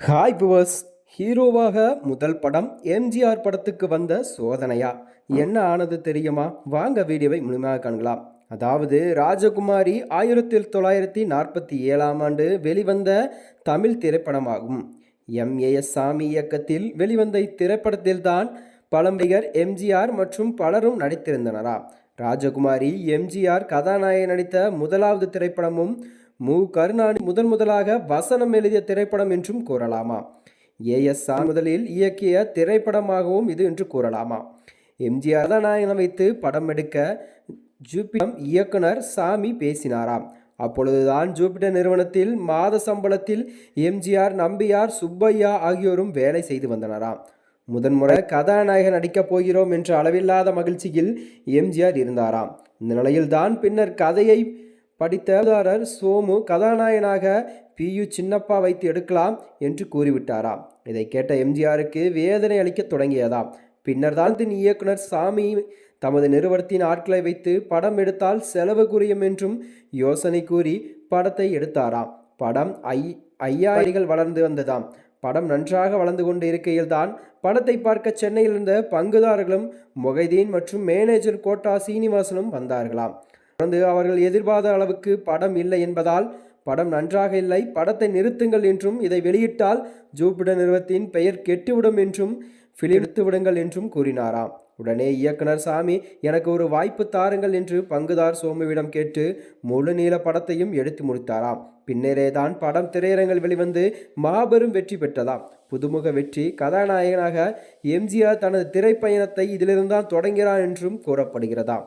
Hi Poor's ஹீரோவாக முதல் படம் எம்ஜிஆர் படத்துக்கு வந்த சோதனையா? என்ன ஆனது தெரியுமா? வாங்க வீடியோவை முழுமையாக காணலாம் அதாவது ராஜகுமாரி ஆயிரத்தி தொள்ளாயிரத்தி நாற்பத்தி ஏழாம் ஆண்டு வெளிவந்த தமிழ் திரைப்படமாகும். எம் ஏஎஸ் சாமி இயக்கத்தில் வெளிவந்த இத்திரைப்படத்தில்தான் பழம்பிகர் எம்ஜிஆர் மற்றும் பலரும் நடித்திருந்தனரா? ராஜகுமாரி எம்ஜிஆர் கதாநாயகன் நடித்த முதலாவது திரைப்படமும் மு. கருணாநிதி முதன் முதலாக வசனம் எழுதிய திரைப்படம் என்றும் கூறலாமா? ஏஎஸ் சா முதலில் இயக்கிய திரைப்படமாகவும் இது என்று கூறலாமா? எம்ஜிஆர் கதாநாயகனை வைத்து படம் எடுக்க ஜூபிடம் இயக்குனர் சாமி பேசினாராம். அப்பொழுதுதான் ஜூபிட்டர் நிறுவனத்தில் மாத சம்பளத்தில் எம்ஜிஆர் நம்பியார் சுப்பையா ஆகியோரும் வேலை செய்து வந்தனராம். முதன்முறை கதாநாயகன் நடிக்கப் போகிறோம் என்ற அளவில்லாத மகிழ்ச்சியில் எம்ஜிஆர் இருந்தாராம். இந்த நிலையில்தான் பின்னர் கதையை படித்த எழுதாளர் சோமு கதாநாயகனாக பி யு சின்னப்பா வைத்து எடுக்கலாம் என்று கூறிவிட்டாராம். இதை கேட்ட எம்ஜிஆருக்கு வேதனை அளிக்கத் தொடங்கியதாம். பின்னர் தான் தின் இயக்குனர் சாமி தமது நிறுவனத்தின் ஆட்களை வைத்து படம் எடுத்தால் செலவு குறையும் என்றும் யோசனை கூறி படத்தை எடுத்தாராம். படம் ஐ ஐயாயிரிகள் வளர்ந்து வந்ததாம். படம் நன்றாக வளர்ந்து கொண்டு இருக்கையில்தான் படத்தை பார்க்க சென்னையில் இருந்த பங்குதாரர்களும் மொகைதீன் மற்றும் மேனேஜர் கோட்டா சீனிவாசனும் வந்தார்களாம். தொடர்ந்து அவர்கள் எதிர்பார்த்த அளவுக்கு படம் இல்லை என்பதால் படம் நன்றாக இல்லை. படத்தை நிறுத்துங்கள் என்றும் இதை வெளியிட்டால் ஜூபிடர் நிறுவனத்தின் பெயர் கெட்டுவிடும் என்றும் ஃபிலிம் விடுங்கள் என்றும் கூறினாராம். உடனே இயக்குனர் சாமி எனக்கு ஒரு வாய்ப்பு தாருங்கள் என்று பங்குதார் சோமுவிடம் கேட்டு முழு நீள படத்தையும் எடுத்து முடித்தாராம். பின்னரே தான் படம் திரையரங்கில் வெளிவந்து மாபெரும் வெற்றி பெற்றதாம். புதுமுக வெற்றி கதாநாயகனாக எம்ஜிஆர் தனது திரைப்பயணத்தை இதிலிருந்தான் தொடங்கிறான் என்றும் கூறப்படுகிறதாம்.